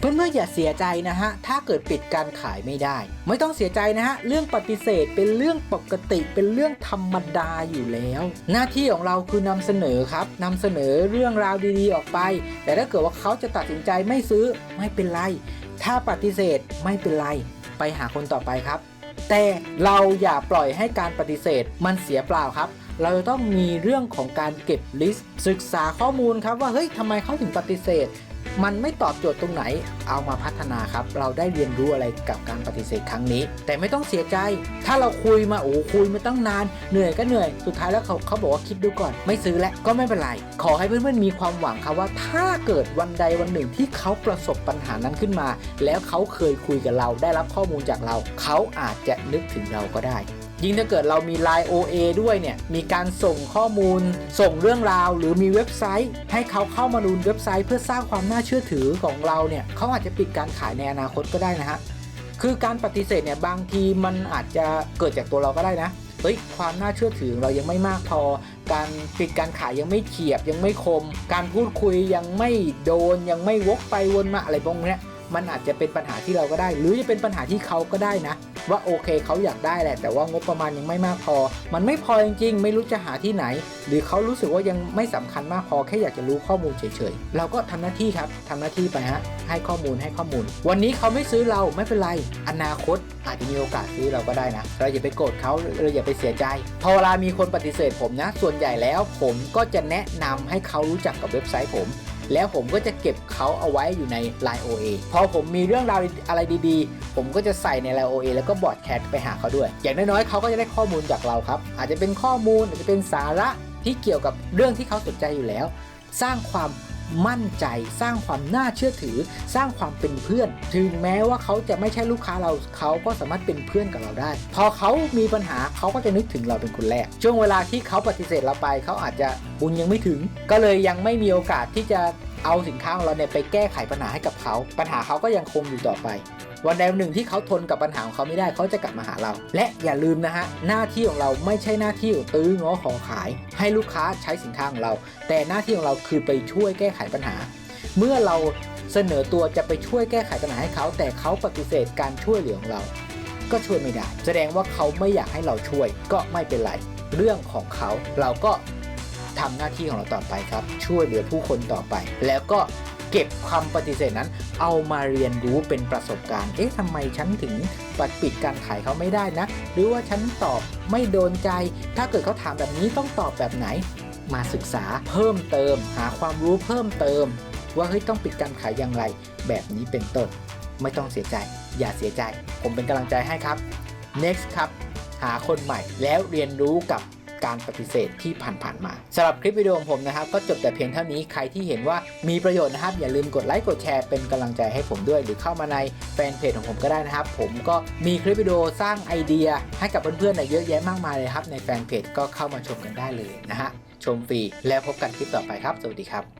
เพื่อนๆอย่าเสียใจนะฮะ ถ้าเกิดปิดการขายไม่ได้ ไม่ต้องเสียใจนะฮะ เรื่องปฏิเสธเป็นเรื่องปกติเป็นเรื่องธรรมดาอยู่แล้ว หน้าที่ของเราคือนำเสนอครับนำเสนอเรื่องราวดีๆออกไป แต่ถ้าเกิดว่าเขาจะตัดสินใจไม่ซื้อไม่เป็นไร ถ้าปฏิเสธไม่เป็นไร ไปหาคนต่อไปครับ แต่เราอย่าปล่อยให้การปฏิเสธมันเสียเปล่าครับเราจะต้องมีเรื่องของการเก็บลิสต์ ศึกษาข้อมูลครับว่าเฮ้ยทำไมเขาถึงปฏิเสธ มันไม่ตอบโจทย์ตรงไหน เอามาพัฒนาครับ เราได้เรียนรู้อะไรกับการปฏิเสธครั้งนี้ แต่ไม่ต้องเสียใจ ถ้าเราคุยมาโอ้คุยมาตั้งนาน เหนื่อยก็เหนื่อย สุดท้ายแล้วเขาเขาบอกว่าคิดดูก่อน ไม่ซื้อแล้วก็ไม่เป็นไร ขอให้เพื่อนๆมีความหวังครับว่า ถ้าเกิดวันใดวันหนึ่งที่เขาประสบปัญหานั้นขึ้นมา แล้วเขาเคยคุยกับเราได้รับข้อมูลจากเรา เขาอาจจะนึกถึงเราก็ได้ ยิ่งถ้าเกิดเรามี Line OA ด้วยเนี่ย มีการส่งข้อมูล ส่งเรื่องราว หรือมีเว็บไซต์ ให้เขาเข้ามาดูเว็บไซต์ เพื่อสร้างความน่าเชื่อถือของเราเนี่ยเขาอาจจะปิดการขายในอนาคตก็ได้นะฮะคือการปฏิเสธเนี่ยบางทีมันอาจจะเกิดจากตัวเราก็ได้นะเฮ้ยความน่าเชื่อถือเรายังไม่มากพอ การปิดการขายยังไม่เฉียบยังไม่คม การพูดคุยยังไม่โดนยังไม่วกไปวนมาอะไรพวกนี้มันอาจจะเป็นปัญหาที่เราก็ได้ หรือจะเป็นปัญหาที่เขาก็ได้นะ ว่าโอเคเขาอยากได้แหละ แต่ว่างบประมาณยังไม่มากพอ มันไม่พอจริงๆ ไม่รู้จะหาที่ไหน หรือเขารู้สึกว่ายังไม่สำคัญมากพอแค่อยากจะรู้ข้อมูลเฉยๆ เราก็ทำหน้าที่ครับทำหน้าที่ไปฮะให้ข้อมูลให้ข้อมูล วันนี้เขาไม่ซื้อเราไม่เป็นไร อนาคตอาจจะมีโอกาสซื้อเราก็ได้นะเราอย่าไปโกรธเขาเราอย่าไปเสียใจ พอเวลามีคนปฏิเสธผมนะ ส่วนใหญ่แล้วผมก็จะแนะนำให้เขารู้จักกับเว็บไซต์ผม แล้วผมก็จะเก็บเขาเอาไว้อยู่ใน Line OA พอผมมีเรื่องราวอะไรดีๆ ผมก็จะใส่ใน Line OA แล้วก็บอร์ดแคสไปหาเขาด้วย อย่างน้อยๆเขาก็จะได้ข้อมูลจากเราครับ อาจจะเป็นข้อมูลอาจจะเป็นสาระที่เกี่ยวกับเรื่องที่เขาสนใจอยู่แล้ว สร้างความมั่นใจสร้างความน่าเชื่อถือ สร้างความเป็นเพื่อน ถึงแม้ว่าเขาจะไม่ใช่ลูกค้าเราเขาก็สามารถเป็นเพื่อนกับเราได้ พอเขามีปัญหาเขาก็จะนึกถึงเราเป็นคนแรก ช่วงเวลาที่เขาปฏิเสธเราไป เขาอาจจะบุญยังไม่ถึง ก็เลยยังไม่มีโอกาสที่จะ เอาสินค้าของเราเนี่ยไปแก้ไขปัญหาให้กับเขา ปัญหาเขาก็ยังคงอยู่ต่อไป วันใดวันหนึ่งที่เขาทนกับปัญหาของเขาไม่ได้เขาจะกลับมาหาเรา และอย่าลืมนะฮะหน้าที่ของเราไม่ใช่หน้าที่ของตื้อง้อของขาย ให้ลูกค้าใช้สินค้าของเรา แต่หน้าที่ของเราคือไปช่วยแก้ไขปัญหา เมื่อเราเสนอตัวจะไปช่วยแก้ไขปัญหาให้เขา แต่เขาปฏิเสธการช่วยเหลือของเรา ก็ช่วยไม่ได้ แสดงว่าเขาไม่อยากให้เราช่วยก็ไม่เป็นไร เรื่องของเขาเราก็ ทำหน้าที่ของเราต่อไปครับ ช่วยเหลือผู้คนต่อไป แล้วก็เก็บคำปฏิเสธนั้น เอามาเรียนรู้เป็นประสบการณ์ เอ๊ะทำไมฉันถึงปัดปิดการขายเขาไม่ได้นะ หรือว่าฉันตอบไม่โดนใจ ถ้าเกิดเขาถามแบบนี้ต้องตอบแบบไหน มาศึกษาเพิ่มเติม หาความรู้เพิ่มเติม ว่าเฮ้ยต้องปิดการขายอย่างไร แบบนี้เป็นต้น ไม่ต้องเสียใจ อย่าเสียใจ ผมเป็นกำลังใจให้ครับ next ครับ หาคนใหม่แล้วเรียนรู้กับ การปฏิเสธที่ผ่านๆมาสำหรับคลิปวิดีโอของผมนะครับ ก็จบแต่เพียงเท่านี้ใครที่เห็นว่ามีประโยชน์นะครับ อย่าลืมกดไลค์กดแชร์เป็นกำลังใจให้ผมด้วย หรือเข้ามาในแฟนเพจของผมก็ได้นะครับ ผมก็มีคลิปวิดีโอสร้างไอเดีย ให้กับเพื่อนๆเนี่ยเยอะแยะมากมายเลยครับในแฟนเพจก็เข้ามาชมกันได้เลยนะฮะชมฟรีแล้วพบกันคลิปต่อไปครับ สวัสดีครับ